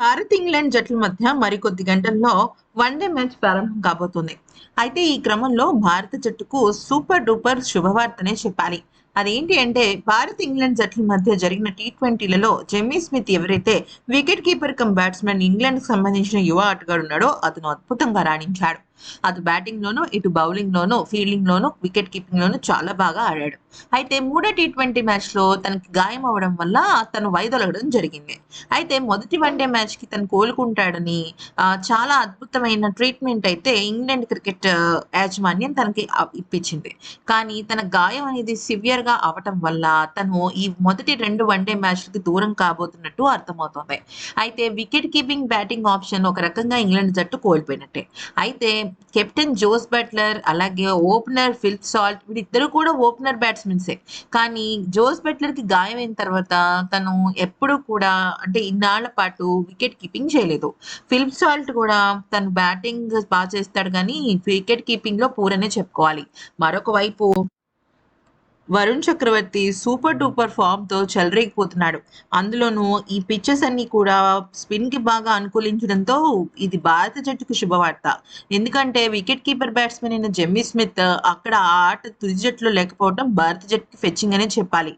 Bharat England జట్ల మధ్య మరికొద్ది గంటల్లో వన్డే మ్యాచ్ ప్రారంభం కాబోతుంది. అయితే ఈ క్రమంలో భారత జట్టుకు సూపర్ డూపర్ శుభవార్తనే చెప్పాలి. అదేంటి అంటే భారత్ ఇంగ్లాండ్ జట్ల మధ్య జరిగిన టీ ట్వంటీలలో జెమ్మీ స్మిత్ ఎవరైతే వికెట్ కీపర్ కమ్ బ్యాట్స్మెన్ ఇంగ్లాండ్కి సంబంధించిన యువ ఆటగాడు ఉన్నాడో అతను అద్భుతంగా రాణించాడు. అటు బ్యాటింగ్ లోను ఇటు బౌలింగ్ లోను ఫీల్డింగ్ లోను వికెట్ కీపింగ్ లోను చాలా బాగా ఆడాడు. అయితే మూడో టీ ట్వంటీ మ్యాచ్లో తనకి గాయం అవడం వల్ల తను వైదొలగడం జరిగింది. అయితే మొదటి వన్డే మ్యాచ్కి తను కోలుకుంటాడని చాలా అద్భుతమైన ట్రీట్మెంట్ అయితే ఇంగ్లాండ్ క్రికెట్ uh, యాజమాన్యం తనకి ఇప్పించింది. కానీ తన గాయం అనేది సివియర్గా అవటం వల్ల తను ఈ మొదటి రెండు వన్డే మ్యాచ్లకి దూరం కాబోతున్నట్టు అర్థమవుతోంది. అయితే వికెట్ కీపింగ్ బ్యాటింగ్ ఆప్షన్ ఒక రకంగా ఇంగ్లాండ్ జట్టు కోల్పోయినట్టే. అయితే కెప్టెన్ జోస్ బట్లర్ అలాగే ఓపెనర్ ఫిల్ప్ సాల్ట్ వీళ్ళిద్దరూ కూడా ఓపెనర్ బ్యాట్స్మెన్సే కానీ జోస్ బట్లర్కి కి అయిన తర్వాత తను ఎప్పుడూ కూడా అంటే ఇన్నాళ్ళ పాటు వికెట్ కీపింగ్ చేయలేదు. ఫిల్ప్ సాల్ట్ కూడా తను బ్యాటింగ్ బాగా చేస్తాడు కానీ వికెట్ కీపింగ్లో పూరనే చెప్పుకోవాలి. మరొక వైపు వరుణ్ చక్రవర్తి సూపర్ డూపర్ ఫామ్తో చెలరేగిపోతున్నాడు అందులోనూ ఈ పిచ్చెస్ అన్ని కూడా స్పిన్కి బాగా అనుకూలించడంతో ఇది భారత జట్టుకు శుభవార్త. ఎందుకంటే వికెట్ కీపర్ బ్యాట్స్మెన్ అయిన జెమ్మీ స్మిత్ అక్కడ ఆ ఆట తుది జట్టులో లేకపోవడం భారత జట్టుకి ఫెచ్చింగ్ అనే చెప్పాలి.